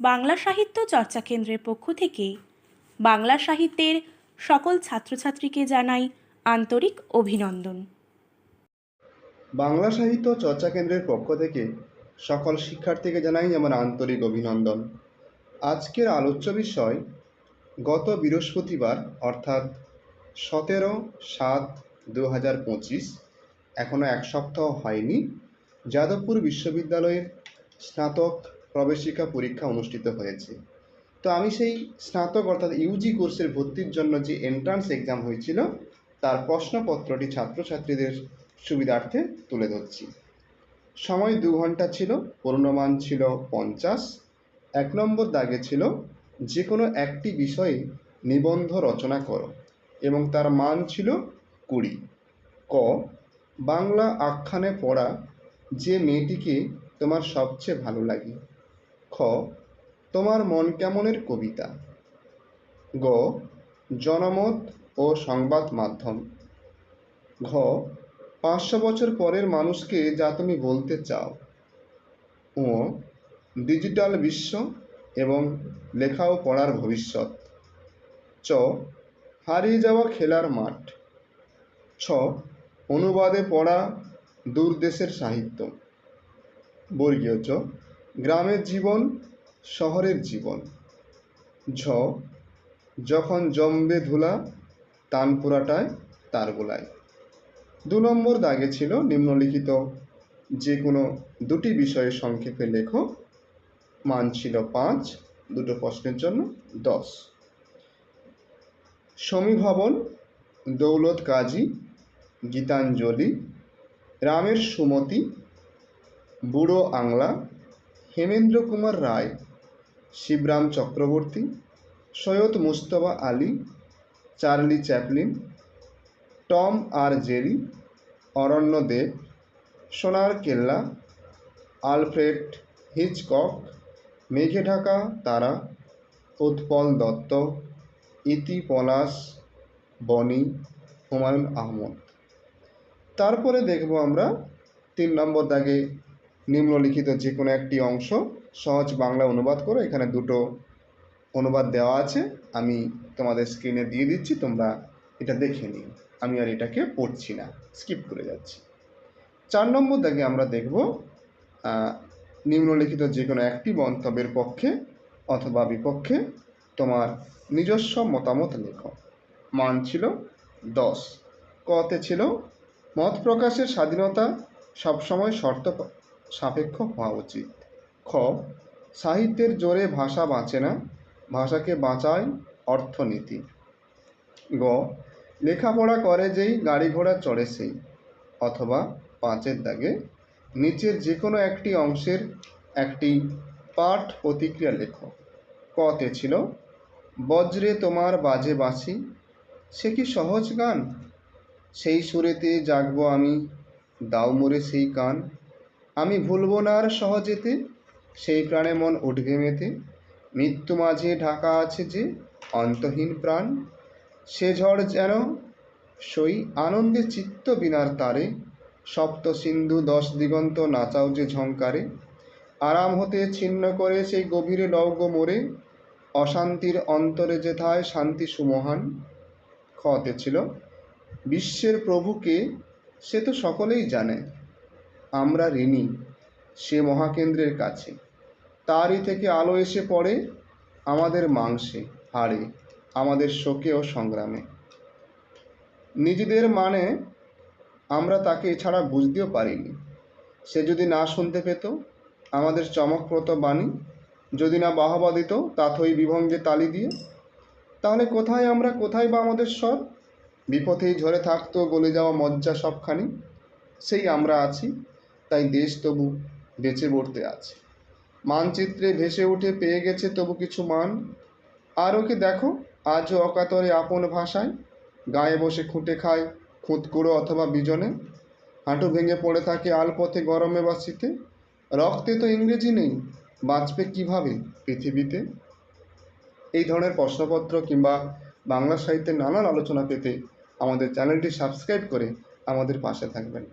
বাংলা সাহিত্য চর্চা কেন্দ্রের পক্ষ থেকে বাংলা সাহিত্যের সকল ছাত্রছাত্রীকে জানাই আন্তরিক অভিনন্দন। বাংলা সাহিত্য চর্চা কেন্দ্রের পক্ষ থেকে সকল শিক্ষার্থীকে জানাই আমার আন্তরিক অভিনন্দন। আজকের আলোচ্য বিষয়, গত বৃহস্পতিবার, অর্থাৎ সতেরো সাত দু হাজার পঁচিশ এখনও এক সপ্তাহ হয়নি, যাদবপুর বিশ্ববিদ্যালয়ের স্নাতক প্রবেশিকা পরীক্ষা অনুষ্ঠিত হয়েছে। তো আমি সেই স্নাতক অর্থাৎ ইউজি কোর্সের ভর্তির জন্য যে এন্ট্রান্স এক্সাম হয়েছিল, তার প্রশ্নপত্রটি ছাত্রছাত্রীদের সুবিধার্থে তুলে ধরছি। সময় দু ঘণ্টা ছিল, পূর্ণমান ছিল পঞ্চাশ। এক নম্বর দাগে ছিল যে কোনো একটি বিষয়ে নিবন্ধ রচনা করো এবং তার মান ছিল কুড়ি। ক, বাংলা আখ্যানে পড়া যে মেয়েটিকে তোমার সবচেয়ে ভালো লাগে। খ, তোমার মন কেমনের কবিতা? গ, জনমত ও সংবাদ মাধ্যম। ঘ, পাঁচশো বছর পরের মানুষকে যা তুমি বলতে চাও। ও ডিজিটাল বিশ্ব এবং লেখা ও পড়ার ভবিষ্যৎ। চ, হারিয়ে যাওয়া খেলার মাঠ। ছ, অনুবাদে পড়া দূর দেশের সাহিত্য। বর্গীয় চ গ্রামের জীবন, শহরের জীবন। ঝ, যখন জমবে ধুলা তান তানপুরাটায় তার গোলায়। দু নম্বর দাগে ছিল নিম্নলিখিত। যে কোনো দুটি বিষয়ে সংক্ষেপে লেখো। মান ছিল পাঁচ, দুটো প্রশ্নের জন্য দশ। সমীভবন, দৌলত কাজী, গীতাঞ্জলি, রামের সুমতি, Buro Angla Hemendra Kumar Roy, Shibram Chakraborty, Syed Mustafa Ali, Charlie Chaplin, Tom আর Jerry, Aranya Dev, Sonar Kella, Alfred Hitchcock, মেঘে ঢাকা তারা, উৎপল দত্ত, ইতি পলাশ, বনি, হুমায়ুন আহমদ। তারপরে দেখব আমরা তিন নম্বর দাগে নিম্নলিখিত যে কোনো একটি অংশ সহজ বাংলা অনুবাদ করো। এখানে দুটো অনুবাদ দেওয়া আছে। আমি তোমাদের স্ক্রিনে দিয়ে দিচ্ছি, তোমরা এটা দেখে নিও। আমি আর এটাকে পড়ছি না স্কিপ করে যাচ্ছি। চার নম্বর দাগে আমরা দেখব নিম্নলিখিত যে কোনো একটি মন্তব্যের পক্ষে অথবা বিপক্ষে তোমার নিজস্ব মতামত লেখো। মান ছিল দশ। কতে ছিল, মত প্রকাশের স্বাধীনতা সবসময় শর্ত সাপেক্ষ হওয়া উচিত। খ, সাহিত্যের জোরে ভাষা বাঁচে না, ভাষাকে বাঁচায় অর্থনীতি। গ, লেখাপড়া করে যেই গাড়ি ঘোড়া চড়ে সেই, অথবা পাঁচের দাগে নিচের যে কোনো একটি অংশের একটি পাঠ প্রতিক্রিয়া লেখো। কতে ছিল, বজ্রে তোমার বাজে বাঁশি, সে কি সহজ গান? সেই সুরেতে জাগবো আমি, দাও মোরে সেই কান। আমি ভুলব না আর সহজেতে। সেই প্রাণে মন উঠবে মেতে। মৃত্যু মাঝে ঢাকা আছে যে অন্তহীন প্রাণ। সে ঝড় যেন সই আনন্দে চিত্ত বিনার তারে। সপ্ত সিন্ধু, দশ দিগন্ত নাচাও যে ঝঙ্কারে আরাম হতে ছিন্ন করে সেই গভীরে লৌগ মোরে অশান্তির অন্তরে যেথায় শান্তি সুমহান। খতে ছিল। বিশ্বের প্রভুকে সে তো সকলেই জানে। আমরা ঋণী, সে মহাকেন্দ্রের কাছে। তারই থেকে আলো এসে পড়ে আমাদের মাংসে, হাড়ে, আমাদের শোকে ও সংগ্রামে। নিজেদের মানে আমরা তাকে এছাড়া বুঝতেও পারিনি। সে যদি না শুনতে পেত, আমাদের চমকপ্রত বাণী যদি না বাহবা দিত তাথই বিভঙ্গে তালি দিয়ে। তাহলে কোথায় আমরা, কোথায় বা আমাদের স্বর? বিপথেই ঝরে থাকতো গলে যাওয়া মজ্জা সবখানি। সেই আমরা আছি। তাই দেশ তবু বেঁচে পড়তে আছে। মানচিত্রে ভেসে উঠে পেয়ে গেছে তবু কিছু মান। আর ওকে দেখো, আজও অকাতরে আপন ভাষায়। গায়ে বসে খুঁটে খায় খুঁতকুড়ো অথবা বিজনে। হাঁটু ভেঙে পড়ে থাকে আলপথে গরমে বা শীতে। রক্তে তো ইংরেজি নেই, বাঁচবে কীভাবে পৃথিবীতে? এই ধরনের প্রশ্নপত্র কিংবা বাংলা সাহিত্যের নানান আলোচনা পেতে আমাদের চ্যানেলটি সাবস্ক্রাইব করে আমাদের পাশে থাকবেন।